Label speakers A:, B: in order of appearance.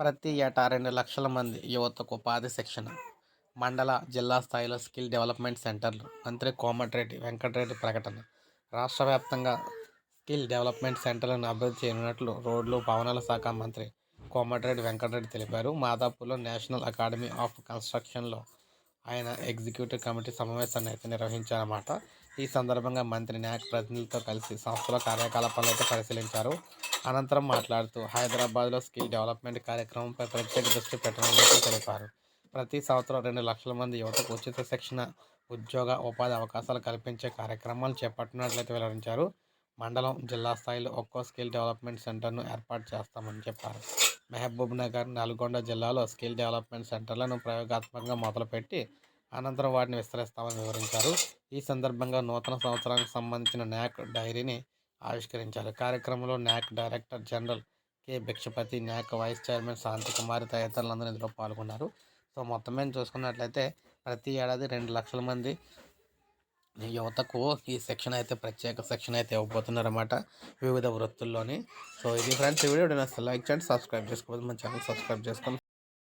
A: ప్రతి ఏటా రెండు లక్షల మంది యువతకు ఉపాధి శిక్షణ. మండల జిల్లా స్థాయిలో స్కిల్ డెవలప్మెంట్ సెంటర్లు మంత్రి కోమటిరెడ్డి వెంకటరెడ్డి ప్రకటన. రాష్ట్ర వ్యాప్తంగా స్కిల్ డెవలప్మెంట్ సెంటర్లను అభివృద్ధి చేయనున్నట్లు రోడ్లు భవనాల శాఖ మంత్రి కోమటిరెడ్డి వెంకటరెడ్డి తెలిపారు. మాదాపూర్లో నేషనల్ అకాడమీ ఆఫ్ కన్స్ట్రక్షన్లో ఆయన ఎగ్జిక్యూటివ్ కమిటీ సమావేశాన్ని అయితే నిర్వహించారన్నమాట. ఈ సందర్భంగా మంత్రి న్యాక్ ప్రతినిధులతో కలిసి సంస్థల కార్యకలాపాలు అయితే పరిశీలించారు. అనంతరం మాట్లాడుతూ హైదరాబాద్లో స్కిల్ డెవలప్మెంట్ కార్యక్రమంపై ప్రత్యేక దృష్టి పెట్టనున్నట్లు తెలిపారు. ప్రతి సంవత్సరం రెండు లక్షల మంది యువతకు ఉచిత శిక్షణ ఉద్యోగ ఉపాధి అవకాశాలు కల్పించే కార్యక్రమాలు చేపట్టినట్లయితే వెల్లడించారు. మండలం జిల్లా స్థాయిలో ఒక్కో స్కిల్ డెవలప్మెంట్ సెంటర్ను ఏర్పాటు చేస్తామని చెప్పారు. మహబూబ్ నగర్ నల్గొండ జిల్లాలో స్కిల్ డెవలప్మెంట్ సెంటర్లను ప్రయోగాత్మకంగా మొదలుపెట్టి అనంతరం వాటిని విస్తరిస్తామని వివరించారు. ఈ సందర్భంగా నూతన సంవత్సరానికి సంబంధించిన న్యాక్ డైరీని ఆవిష్కరించారు కార్యక్రమంలో NAC director general K. Bhikshapathi NAC vice chairman Shanthi Kumari తదితరులందరూ ఇందులో పాల్గొన్నారు. సో మొత్తం మీద చూసుకున్నట్లయితే ప్రతి ఏడాది రెండు లక్షల మంది యువతకు ఈ శిక్షణ అయితే ప్రత్యేక శిక్షణ అయితే ఇవ్వబోతున్నారన్నమాట వివిధ వృత్తుల్లోని. సో ఇది ఫ్రెండ్స్ ఈ వీడియో నచ్చితే లైక్ చేయండి సబ్స్క్రైబ్ చేసుకోవాలి మన ఛానల్ సబ్స్క్రైబ్ చేసుకొని